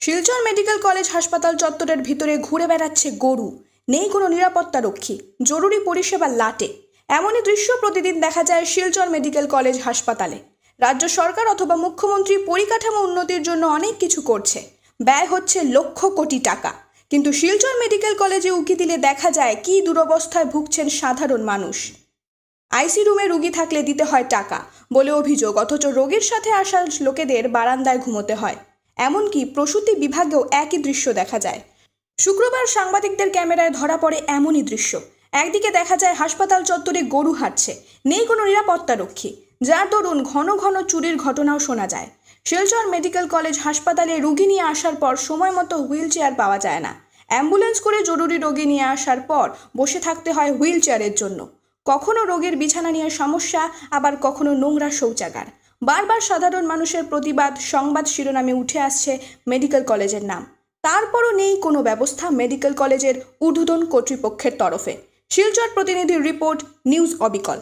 Silchar medical college হাসপাতাল চত্বরের ভিতরে ঘুরে বেড়াচ্ছে গরু। নেই কোনো নিরাপত্তা রক্ষী। জরুরি পরিষেবা লাটে। এমনই দৃশ্য প্রতিদিন দেখা যায় শিলচর মেডিকেল কলেজ হাসপাতালে। রাজ্য সরকার অথবা মুখ্যমন্ত্রী পরিকাঠামো উন্নতির জন্য অনেক কিছু করছে। ব্যয় হচ্ছে লক্ষ কোটি টাকা। কিন্তু শিলচর মেডিকেল কলেজে উকি দিলে দেখা যায় কী দুরবস্থায় ভুগছেন সাধারণ মানুষ। আইসি রুমে রুগী থাকলে দিতে হয় টাকা বলে অভিযোগ, অথচ রোগীর সাথে আসা লোকেদের বারান্দায় ঘুমোতে হয়। এমনকি প্রসূতি বিভাগেও একই দৃশ্য দেখা যায়। শুক্রবার সাংবাদিকদের ক্যামেরায় ধরা পড়ে এমনই দৃশ্য। একদিকে দেখা যায় হাসপাতাল চত্বরে গরু হাঁটছে, নেই কোনো নিরাপত্তা রক্ষী, যার দরুন ঘন ঘন চুরির ঘটনাও শোনা যায়। শিলচর মেডিকেল কলেজ হাসপাতালে রুগী নিয়ে আসার পর সময় মতো হুইল চেয়ার পাওয়া যায় না। অ্যাম্বুলেন্স করে জরুরি রোগী নিয়ে আসার পর বসে থাকতে হয় হুইল চেয়ারের জন্য। কখনো রোগীর বিছানা নিয়ে সমস্যা, আবার কখনো নোংরা শৌচাগার। বারবার সাধারণ মানুষের প্রতিবাদ, সংবাদ শিরোনামে উঠে আসছে মেডিকেল কলেজের নাম। তারপরও নেই কোনো ব্যবস্থা মেডিকেল কলেজের ঊর্ধ্বতন কর্তৃপক্ষের তরফে। শিলচর প্রতিনিধির রিপোর্ট, নিউজ অবিকল।